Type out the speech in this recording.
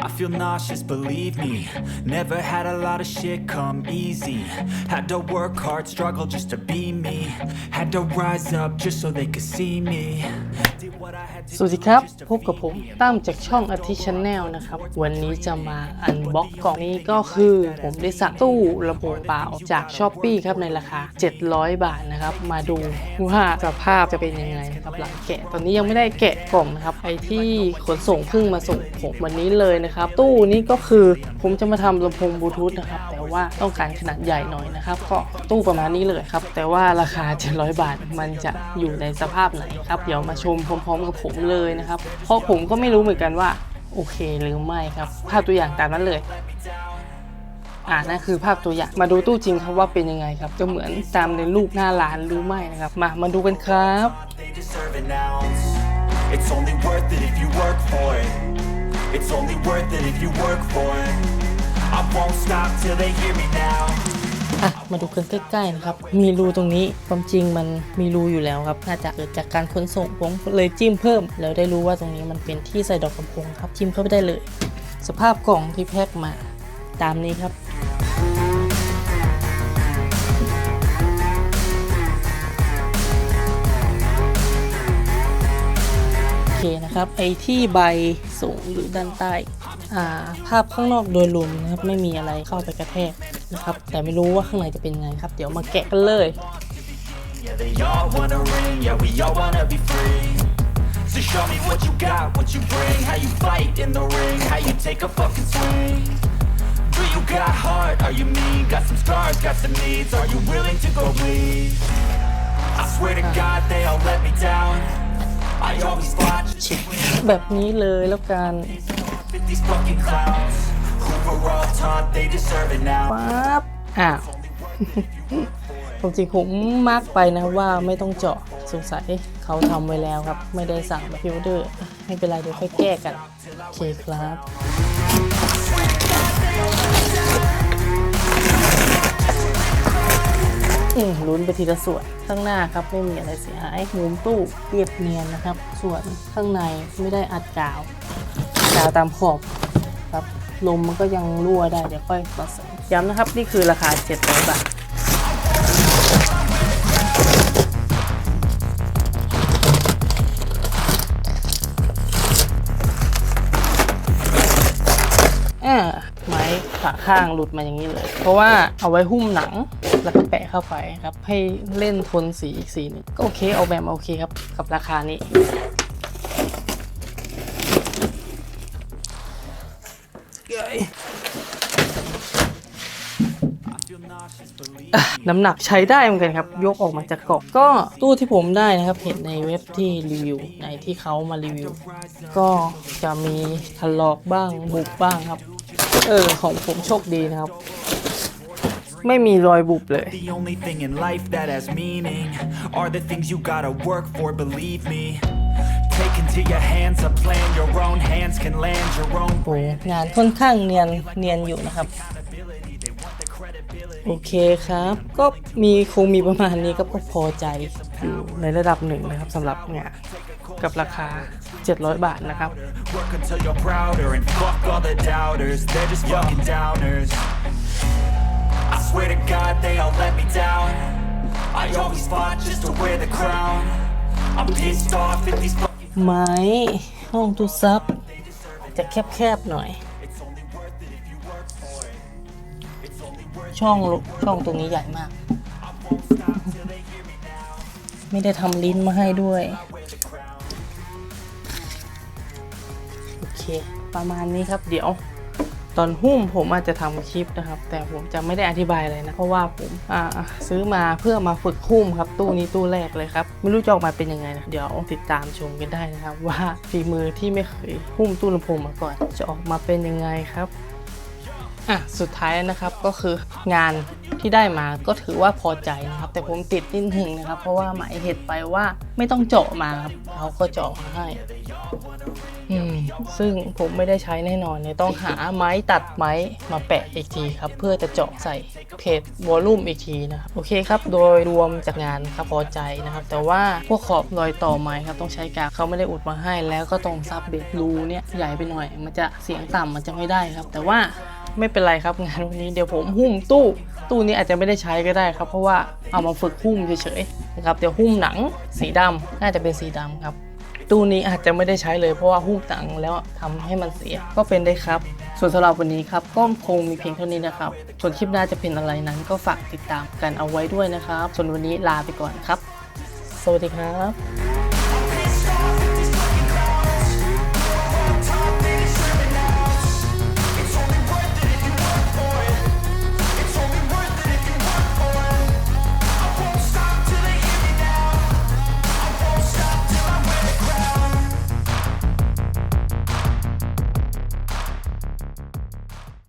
I feel nauseous, believe me. Never had a lot of shit come easy. Had to work hard, struggle just to be me. Had to rise up just so they could see me. Did what I had to สวัสดีครับ พบกับผมตั้มจากช่อง a t i c Channel นะครับ วันนี้จะมาอันบ็อกกล่องนี้ก็คือ ผมได้สั่งตู้ลำโพงเปล่าจาก s h อ p e e ครับในราคา 700 บาทนะครับ มาดูว่าสภาพจะเป็นยังไงนะครับหลังแกะ ตอนนี้ยังไม่ได้แกะกล่องนะครับไอที่ขนส่งเพิ่งมาส่งผมวันนี้เลยนะครับ ตู้นี้ก็คือผมจะมาทำลำโพงบลูทูธนะครับ แต่ว่าต้องการขนาดใหญ่หน่อยนะครับ ก็ตู้ประมาณนี้เลยครับ แต่ว่าราคา 700 บาทมันจะอยู่ในสภาพไหนครับ เดี๋ยวมาชมพร้อมๆกับผมเลยนะครับ เพราะผมก็ไม่รู้เหมือนกันว่าโอเคหรือไม่ครับ ภาพตัวอย่างตามนั้นเลยอ่านั่นคือภาพตัวอย่างมาดูตู้จริงครับว่าเป็นยังไงครับ จะเหมือนตามในรูปหน้าร้านหรือไม่นะครับ มามาดูกันครับ It's only worth it if you work for it. It's only worth it if you work for it. I won't stop till they hear me now. อะมาดูกันใกล้ๆนะครับ มีรูตรงนี้ความจริงมันมีรูอยู่แล้วครับ น่าจะเกิดจากการขนส่งผมเลยจิ้มเพิ่ม แล้วได้รู้ว่าตรงนี้มันเป็นที่ใส่ดอกกำพงครับจิ้มเข้าไปได้เลย สภาพกล่องที่แพ็คมา ตามนี้ครับ เคนะครับไอที่ใบสูงหรือด้านใต้อ่าภาพข้างนอกโดยรวมนะครับไม่มีอะไรเข้าไปกระแทกนะครับ แต่ไม่รู้ว่าข้างในจะเป็นไงครับ เดี๋ยวมาแกะกันเลย Yeah, they all wanna ring. Yeah, we all wanna be free. So show me what you got, what you bring, how you fight in the ring, how you take a fucking swing. Do you got heart? Are you mean? Got some scars, got some needs. Are you willing to go bleed? I swear to God, they all let me down. แบบนี้เลยแล้วกันปั๊บอ้าวผมจริงผมมาร์กไปนะครับว่าไม่ต้องเจาะสงสัยเขาทำไว้แล้วครับ ไม่ได้สั่งพิวเดอร์ไม่เป็นไรเดี๋ยวค่อยแก้กัน โอเคครับ อืมลุ้นไปทีละส่วนข้างหน้าครับไม่มีอะไรเสียหายมุมตู้เรียบเนียนนะครับ ส่วนข้างในไม่ได้อัดกาวกาวตามขอบครับลมมันก็ยังรั่วได้เดี๋ยวค่อยต่อเสริมย้ำนะครับ นี่คือราคา700บาทอ่าไม้ขาข้างหลุดมาอย่างนี้เลย เพราะว่าเอาไว้หุ้มหนัง แล้วก็แปะเข้าไปครับ ให้เล่นโทนสีอีกสีหนึงก็โอเคเอาแบบมาโอเคครับ กับราคานี้อะน้ำหนักใช้ได้เหมือนกันครับ ยกออกมาจากกล่องก็ตู้ที่ผมได้นะครับ เห็นในเว็บที่รีวิวในที่เขามารีวิว ก็จะมีถลอกบ้างบุบบ้างครับ เออของผมโชคดีนะครับ ไม่มีรอยบุบเลย The only thing in life that has meaning are the things you gotta work for, believe me. Take into your hands a plan, your own hands can land your own โอ้งานค่อนข้างเนียนเนียนอยู่นะครับ โอเคครับ ก็มีคงมีประมาณนี้ก็พอใจอยู่ในระดับหนึ่งนะครับสำหรับงานกับราคา 700 บาทนะครับ Work until you're prouder and fuck all the doubters. They're just fucking downers. I swear to God, they all let me down. I always fought just to wear the crown. I'm pissed off at these fucking ไม้ห้องตู้ซับจะแคบๆหน่อยช่องลุช่องตรงนี้ใหญ่มากไม่ได้ทำลิ้นมาให้ด้วยโอเค ประมาณนี้ครับเดี๋ยว ตอนหุ้มผมอาจจะทำคลิปนะครับ แต่ผมจะไม่ได้อธิบายอะไรนะ เพราะว่าผมอ่าซื้อมาเพื่อมาฝึกหุ้มครับตู้นี้ตู้แรกเลยครับ ไม่รู้จะออกมาเป็นยังไงนะเดี๋ยวติดตามชมกันได้นะครับ ว่าฝีมือที่ไม่เคยหุ้มตู้ลำโพงมาก่อน จะออกมาเป็นยังไงครับอะสุดท้ายนะครับก็คืองาน ที่ได้มาก็ถือว่าพอใจนะครับ แต่ผมติดนิดหนึ่งนะครับ เพราะว่าหมายเหตุไปว่าไม่ต้องเจาะมาครับเขาก็เจาะมาให้ซึ่งผมไม่ได้ใช้แน่นอนเนี่ยต้องหาไม้ตัดไม้มาแปะอีกทีครับ เพื่อจะเจาะใส่เพจวอลลุ่มอีกทีนะครับโอเคครับ โดยรวมจากงานครับพอใจนะครับ แต่ว่าพวกขอบรอยต่อไม้ครับต้องใช้กาวเขาไม่ได้อุดมาให้ แล้วก็ตรงซับเบรกรูเนี่ยใหญ่ไปหน่อย มันจะเสียงต่ำมันจะไม่ได้ครับ แต่ว่าไม่เป็นไรครับงานวันนี้เดี๋ยวผมหุ้มตู้ ตู้นี้อาจจะไม่ได้ใช้ก็ได้ครับ เพราะว่าเอามาฝึกหุ้มเฉยๆนะครับเดี๋ยวหุ้มหนังสีดำน่าจะเป็นสีดำครับ ตู้นี้อาจจะไม่ได้ใช้เลยเพราะว่าหุ้มหนังแล้วทำให้มันเสียก็เป็นได้ครับ ส่วนสำหรับวันนี้ครับก็คงมีเพียงเท่านี้นะครับ ส่วนคลิปหน้าจะเป็นอะไรนั้น ก็ฝากติดตามกันเอาไว้ด้วยนะครับ ส่วนวันนี้ลาไปก่อนครับ สวัสดีครับ